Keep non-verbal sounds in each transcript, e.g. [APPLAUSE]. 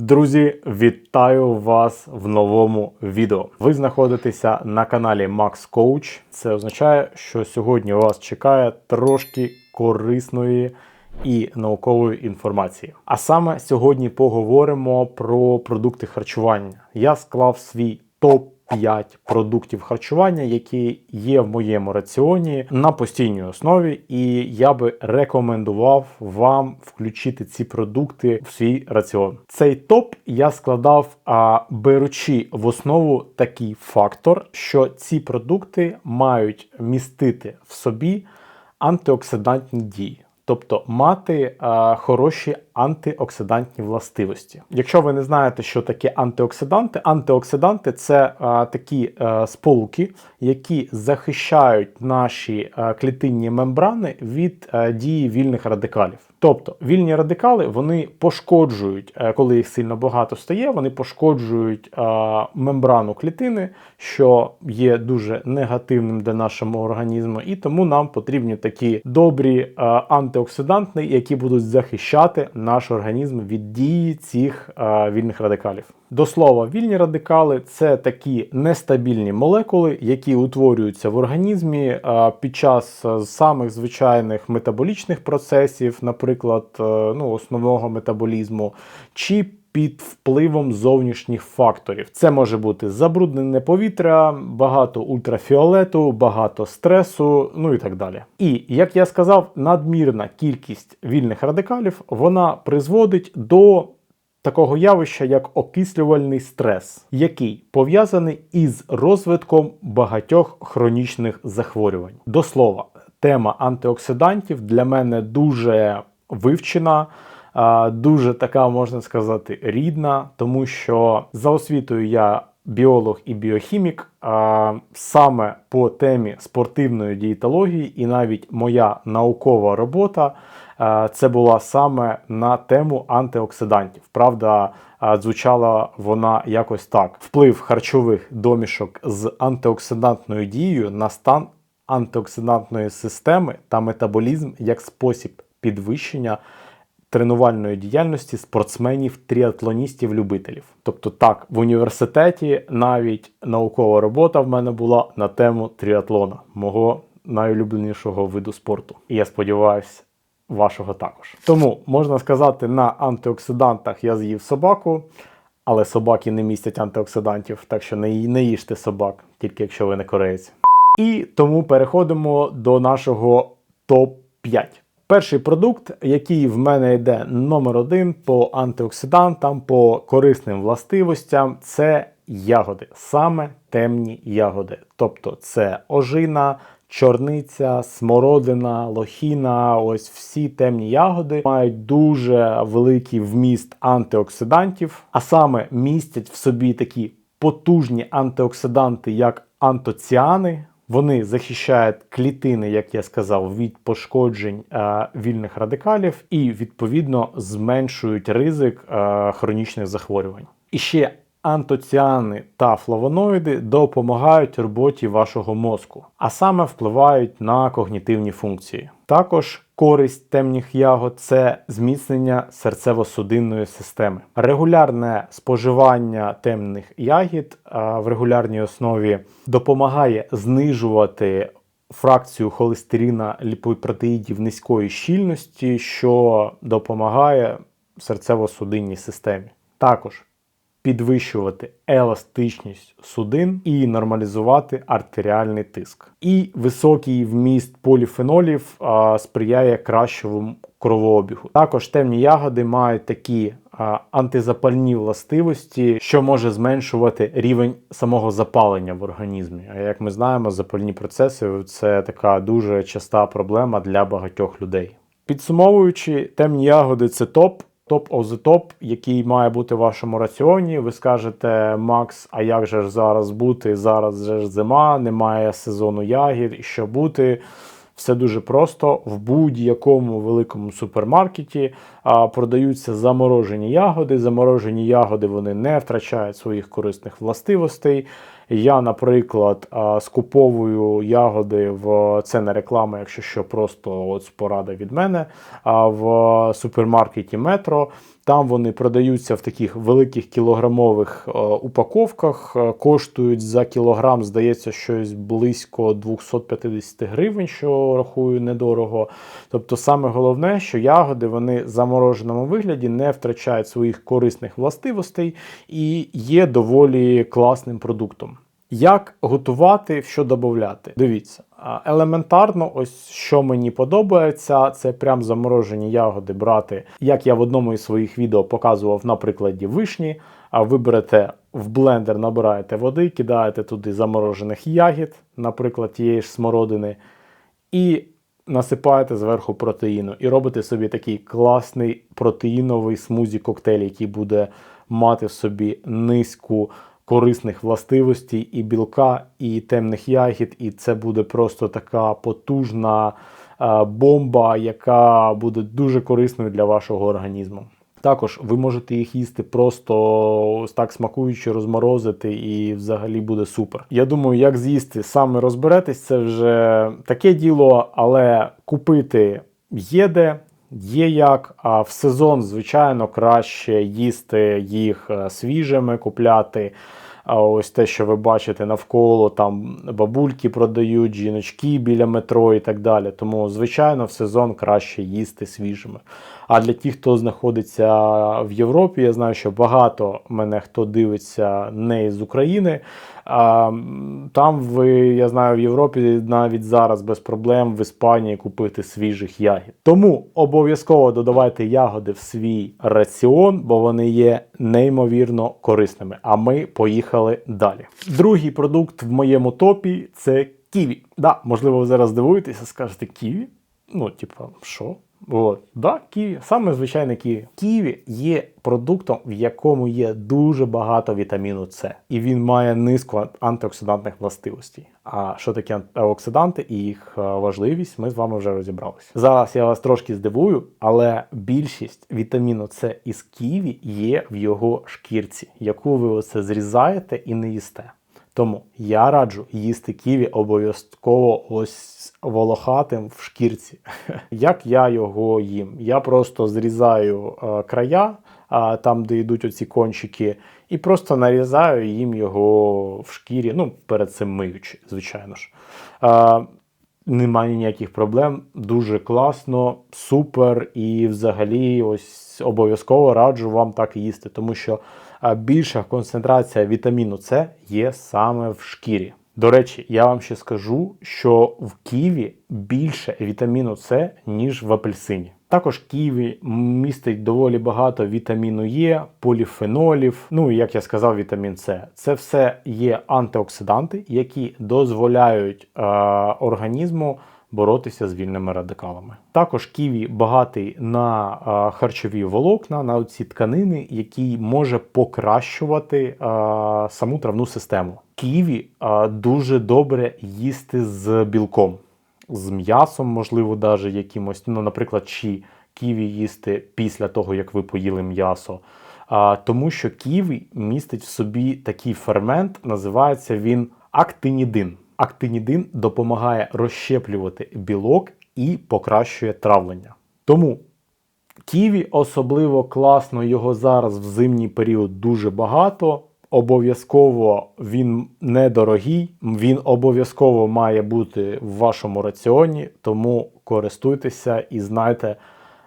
Друзі, вітаю вас в новому відео. Ви знаходитеся на каналі Max Coach. Це означає, що сьогодні вас чекає трошки корисної і наукової інформації. А саме сьогодні поговоримо про продукти харчування. Я склав свій топ. 5 продуктів харчування, які є в моєму раціоні на постійній основі, і я би рекомендував вам включити ці продукти в свій раціон. Цей топ я складав, а, беручи в основу такий фактор, що ці продукти мають містити в собі антиоксидантні дії. Тобто мати е, хороші антиоксидантні властивості. Якщо ви не знаєте, що таке антиоксиданти, антиоксиданти це е, такі е, сполуки, які захищають наші е, клітинні мембрани від е, дії вільних радикалів. Тобто вільні радикали вони пошкоджують, е, коли їх сильно багато стає, вони пошкоджують е, мембрану клітини, що є дуже негативним для нашого організму, і тому нам потрібні такі добрі е, антиоксиданти, які будуть захищати наш організм від дії цих е, вільних радикалів. До слова, вільні радикали це такі нестабільні молекули, які утворюються в організмі е, під час е, самих звичайних метаболічних процесів, наприклад, ну, основного метаболізму, чи під впливом зовнішніх факторів. Це може бути забруднене повітря, багато ультрафіолету, багато стресу, ну і так далі. І як я сказав, надмірна кількість вільних радикалів вона призводить до такого явища, як окислювальний стрес, який пов'язаний із розвитком багатьох хронічних захворювань. До слова, тема антиоксидантів для мене дуже вивчена. Дуже така, можна сказати, рідна, тому що за освітою я біолог і біохімік. Саме по темі спортивної дієтології, і навіть моя наукова робота це була саме на тему антиоксидантів. Правда, звучала вона якось так: вплив харчових домішок з антиоксидантною дією на стан антиоксидантної системи та метаболізм як спосіб підвищення тренувальної діяльності спортсменів, тріатлоністів, любителів. Тобто, так, в університеті навіть наукова робота в мене була на тему тріатлона, мого найулюбленішого виду спорту. І я сподіваюся, вашого також. Тому можна сказати, на антиоксидантах я з'їв собаку. Але собаки не містять антиоксидантів, так що не, не їжте собак, тільки якщо ви не кореєць. І тому переходимо до нашого топ-5. Перший продукт, який в мене йде номер один по антиоксидантам, по корисним властивостям, це ягоди, саме темні ягоди. Тобто це ожина, чорниця, смородина, лохіна. Ось всі темні ягоди мають дуже великий вміст антиоксидантів, а саме містять в собі такі потужні антиоксиданти, як антоціани. Вони захищають клітини, як я сказав, від пошкоджень е, вільних радикалів і відповідно зменшують ризик е, хронічних захворювань. І ще антоціани та флавоноїди допомагають роботі вашого мозку, а саме впливають на когнітивні функції. Також користь темних ягод це зміцнення серцево-судинної системи. Регулярне споживання темних ягід в регулярній основі допомагає знижувати фракцію холестерина ліпопротеїдів низької щільності, що допомагає серцево-судинній системі. Також підвищувати еластичність судин і нормалізувати артеріальний тиск. І високий вміст поліфенолів а, сприяє кращому кровообігу. Також темні ягоди мають такі а, антизапальні властивості, що може зменшувати рівень самого запалення в організмі. А як ми знаємо, запальні процеси це така дуже часта проблема для багатьох людей. Підсумовуючи, темні ягоди це топ. Топ the топ, який має бути в вашому раціоні. Ви скажете, Макс, а як же ж зараз бути? Зараз же ж зима, немає сезону ягід, і що бути? Все дуже просто. В будь-якому великому супермаркеті а, продаються заморожені ягоди. Заморожені ягоди вони не втрачають своїх корисних властивостей. Я, наприклад, скуповую ягоди в це не реклама, якщо що, просто от порада від мене. В супермаркеті Метро там вони продаються в таких великих кілограмових е, упаковках, е, коштують за кілограм, здається, щось близько 250 гривень, що рахую недорого. Тобто, саме головне, що ягоди вони в замороженому вигляді не втрачають своїх корисних властивостей і є доволі класним продуктом. Як готувати, що додати? Дивіться, елементарно, ось що мені подобається, це прям заморожені ягоди брати. Як я в одному із своїх відео показував на прикладі вишні. А ви берете в блендер, набираєте води, кидаєте туди заморожених ягід, наприклад, тієї ж смородини, і насипаєте зверху протеїну. І робите собі такий класний протеїновий смузі коктейль, який буде мати в собі низьку корисних властивостей і білка, і темних ягід, і це буде просто така потужна е, бомба, яка буде дуже корисною для вашого організму. Також ви можете їх їсти просто так смакуючи, розморозити, і взагалі буде супер. Я думаю, як з'їсти саме розберетесь, це вже таке діло, але купити є де. Є як, а в сезон, звичайно, краще їсти їх е, свіжими, купляти. Ось те, що ви бачите навколо, там бабульки продають, жіночки біля метро і так далі. Тому, звичайно, в сезон краще їсти свіжими. А для тих, хто знаходиться в Європі, я знаю, що багато мене хто дивиться не з України. Там ви, я знаю, в Європі навіть зараз без проблем в Іспанії купити свіжих ягід. Тому обов'язково додавайте ягоди в свій раціон, бо вони є неймовірно корисними. А ми поїхали далі. Другий продукт в моєму топі це ківі. Да, можливо, ви зараз дивуєтеся, скажете ківі. Ну, типа, що? От, да, ківі, саме звичайне ківі. Ківі є продуктом, в якому є дуже багато вітаміну С, і він має низку антиоксидантних властивостей. А що таке антиоксиданти і їх е, важливість, ми з вами вже розібралися. Зараз я вас трошки здивую, але більшість вітаміну С із ківі є в його шкірці, яку ви оце зрізаєте і не їсте. Тому я раджу їсти ківі обов'язково ось волохатим в шкірці. [LAUGHS] Як я його їм? Я просто зрізаю е, края, е, там, де йдуть оці кончики, і просто нарізаю їм його в шкірі, ну, перед цим миючи, звичайно ж. Е, немає ніяких проблем, дуже класно, супер. І взагалі, ось обов'язково раджу вам так їсти, тому що більша концентрація вітаміну С є саме в шкірі. До речі, я вам ще скажу, що в ківі більше вітаміну С, ніж в апельсині. Також ківі містить доволі багато вітаміну Е, поліфенолів. Ну і як я сказав, вітамін С. Це все є антиоксиданти, які дозволяють е, організму боротися з вільними радикалами. Також ківі багатий на а, харчові волокна, на ці тканини, які може покращувати а, саму травну систему. Ківі а, дуже добре їсти з білком, з м'ясом, можливо, навіть якимось, ну, наприклад, чи ківі їсти після того, як ви поїли м'ясо. А, Тому що ківі містить в собі такий фермент, називається він актинідин. Актинідин допомагає розщеплювати білок і покращує травлення. Тому ківі особливо класно його зараз в зимній період дуже багато. Обов'язково він недорогий, він обов'язково має бути в вашому раціоні, тому користуйтеся і знайте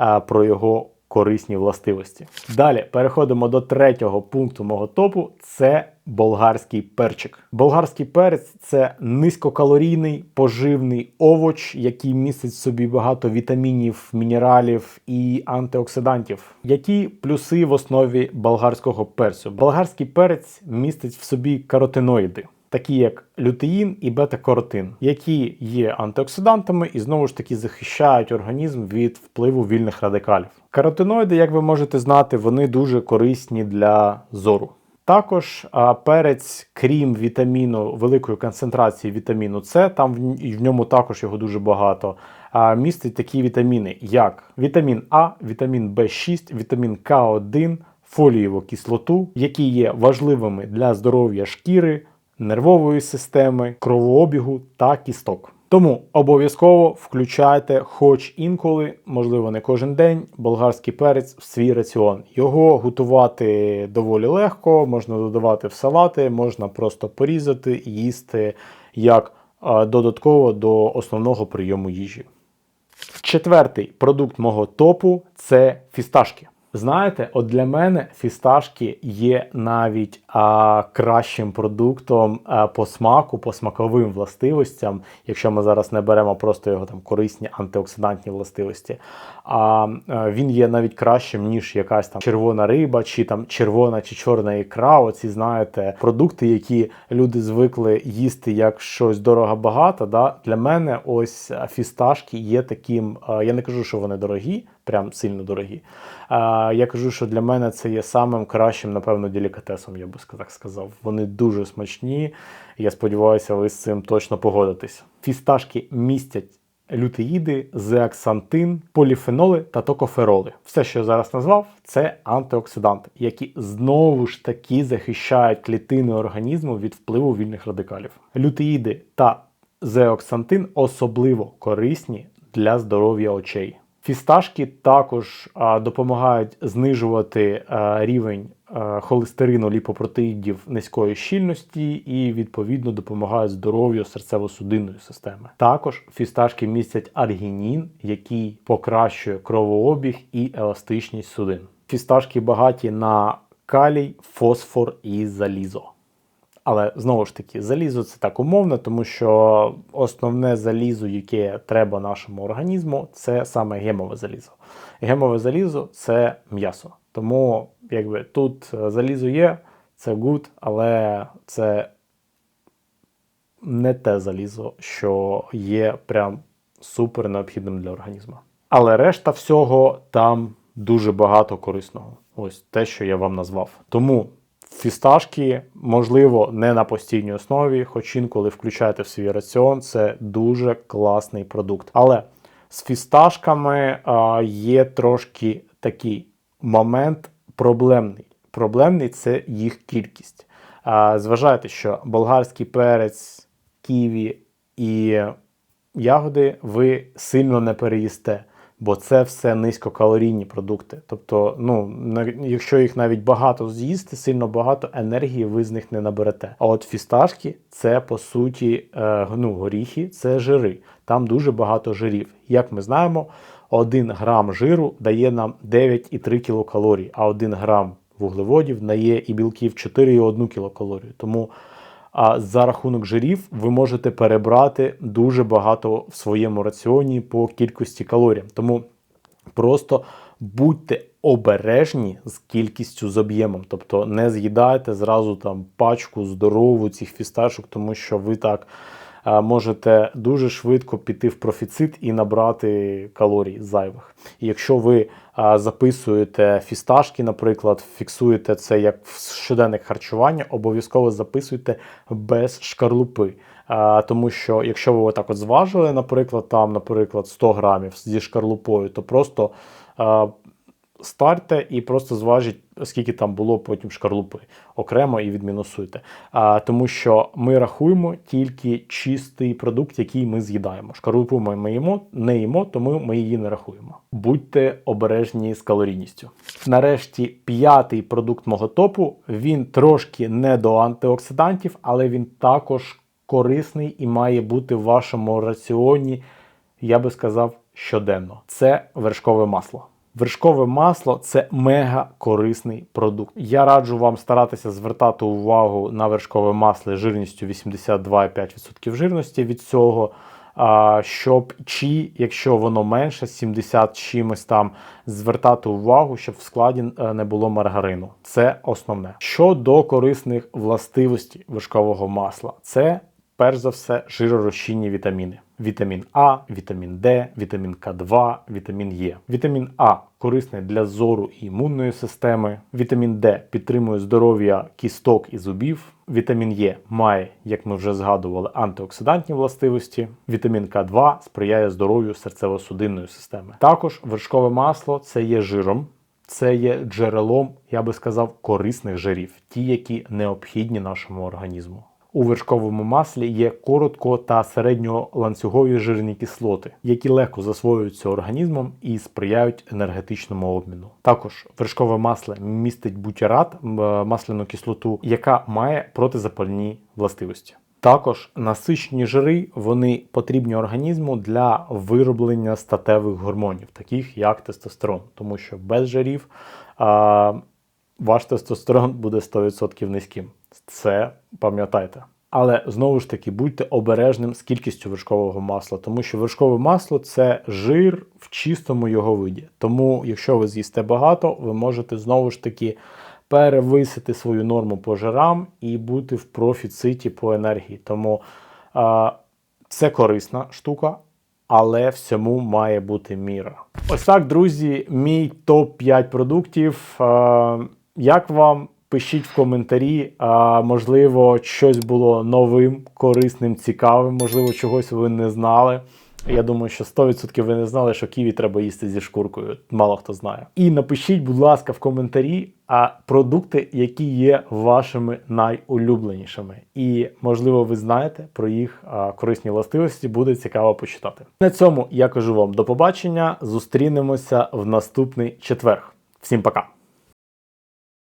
е, про його корисні властивості. Далі переходимо до третього пункту мого топу: це болгарський перчик. Болгарський перець це низькокалорійний поживний овоч, який містить в собі багато вітамінів, мінералів і антиоксидантів. Які плюси в основі болгарського перцю? Болгарський перець містить в собі каротиноїди такі як лютеїн і бета-каротин, які є антиоксидантами і знову ж таки захищають організм від впливу вільних радикалів. Каротиноїди, як ви можете знати, вони дуже корисні для зору. Також перець, крім вітаміну, великої концентрації вітаміну С, там в, ньому також його дуже багато. Містить такі вітаміни, як вітамін А, вітамін В6, вітамін К1, фолієву кислоту, які є важливими для здоров'я шкіри, нервової системи, кровообігу та кісток. Тому обов'язково включайте, хоч інколи, можливо, не кожен день, болгарський перець в свій раціон. Його готувати доволі легко, можна додавати в салати, можна просто порізати їсти як додатково до основного прийому їжі. Четвертий продукт мого топу це фісташки. Знаєте, от для мене фісташки є навіть а, кращим продуктом а, по смаку, по смаковим властивостям, якщо ми зараз не беремо просто його там корисні антиоксидантні властивості. А, він є навіть кращим, ніж якась там червона риба, чи там червона чи чорна ікра. Оці знаєте, продукти, які люди звикли їсти як щось дорого багато. Да? Для мене ось фісташки є таким. а, Я не кажу, що вони дорогі, прям сильно дорогі. А, Я кажу, що для мене це є самим кращим, напевно, делікатесом, я би так сказав. Вони дуже смачні. Я сподіваюся, ви з цим точно погодитесь. Фісташки містять лютеїди, зеаксантин, поліфеноли та токофероли. Все, що я зараз назвав, це антиоксиданти, які знову ж таки захищають клітини організму від впливу вільних радикалів. Лютеїди та зеоксантин особливо корисні для здоров'я очей. Фісташки також а, допомагають знижувати а, рівень а, холестерину ліпопротеїдів низької щільності і відповідно допомагають здоров'ю серцево-судинної системи. Також фісташки містять аргінін, який покращує кровообіг і еластичність судин. Фісташки багаті на калій, фосфор і залізо. Але знову ж таки, залізо це так умовно, тому що основне залізо, яке треба нашому організму, це саме гемове залізо. Гемове залізо це м'ясо. Тому якби тут залізо є, це гуд, але це не те залізо, що є прям супер необхідним для організму. Але решта всього там дуже багато корисного. Ось те, що я вам назвав. Тому Фісташки, можливо, не на постійній основі, хоч інколи включайте в свій раціон, це дуже класний продукт. Але з фісташками а, є трошки такий момент проблемний. Проблемний це їх кількість. А, Зважайте, що болгарський перець, ківі і ягоди ви сильно не переїсте бо це все низькокалорійні продукти. Тобто, ну якщо їх навіть багато з'їсти, сильно багато енергії ви з них не наберете. А от фісташки це по суті е, ну, горіхи, це жири. Там дуже багато жирів. Як ми знаємо, 1 грам жиру дає нам 9,3 кілокалорії, а 1 грам вуглеводів дає і білків 4,1 кілокалорію. Тому а за рахунок жирів ви можете перебрати дуже багато в своєму раціоні по кількості калорій. Тому просто будьте обережні з кількістю з об'ємом. Тобто не з'їдайте зразу там пачку здорову цих фісташок, тому що ви так можете дуже швидко піти в профіцит і набрати калорій зайвих. І якщо ви записуєте фісташки, наприклад, фіксуєте це як в щоденних харчування, обов'язково записуйте без шкарлупи. Тому що якщо ви отак от зважили, наприклад, там, наприклад, 100 грамів зі шкарлупою, то просто старте і просто зважіть, скільки там було потім шкарлупи окремо і відмінусуйте. А, Тому що ми рахуємо тільки чистий продукт, який ми з'їдаємо. Шкарлупу ми їмо, не їмо, тому ми її не рахуємо. Будьте обережні з калорійністю. Нарешті п'ятий продукт мого топу. Він трошки не до антиоксидантів, але він також корисний і має бути в вашому раціоні, я би сказав, щоденно. Це вершкове масло. Вершкове масло це мега корисний продукт. Я раджу вам старатися звертати увагу на вершкове масло жирністю 82,5% жирності від цього. Щоб чи, якщо воно менше, 70 чимось там, звертати увагу, щоб в складі е, не було маргарину. Це основне. Щодо корисних властивостей вершкового масла, це перш за все жиророзчинні вітаміни вітамін А, вітамін Д, вітамін К2, вітамін Е. Вітамін А корисний для зору і імунної системи. Вітамін Д підтримує здоров'я кісток і зубів. Вітамін Е має, як ми вже згадували, антиоксидантні властивості. Вітамін К2 сприяє здоров'ю серцево-судинної системи. Також вершкове масло це є жиром. Це є джерелом, я би сказав, корисних жирів, ті, які необхідні нашому організму. У вершковому маслі є коротко та середньоланцюгові жирні кислоти, які легко засвоюються організмом і сприяють енергетичному обміну. Також вершкове масло містить бутірат, е, масляну кислоту, яка має протизапальні властивості. Також насичені жири вони потрібні організму для вироблення статевих гормонів, таких як тестостерон, тому що без жирів ваш тестостерон буде 100% низьким. Це пам'ятайте. Але знову ж таки будьте обережним з кількістю вершкового масла, тому що вершкове масло це жир в чистому його виді. Тому, якщо ви з'їсте багато, ви можете знову ж таки перевисити свою норму по жирам і бути в профіциті по енергії. Тому а, це корисна штука, але всьому має бути міра. Ось так, друзі, мій топ-5 продуктів. Як вам? Пишіть в коментарі, а, можливо, щось було новим, корисним, цікавим, можливо, чогось ви не знали. Я думаю, що 100% ви не знали, що ківі треба їсти зі шкуркою. Мало хто знає. І напишіть, будь ласка, в коментарі а продукти, які є вашими найулюбленішими. І можливо, ви знаєте про їх а, корисні властивості. Буде цікаво почитати. На цьому я кажу вам до побачення. Зустрінемося в наступний четверг. Всім пока!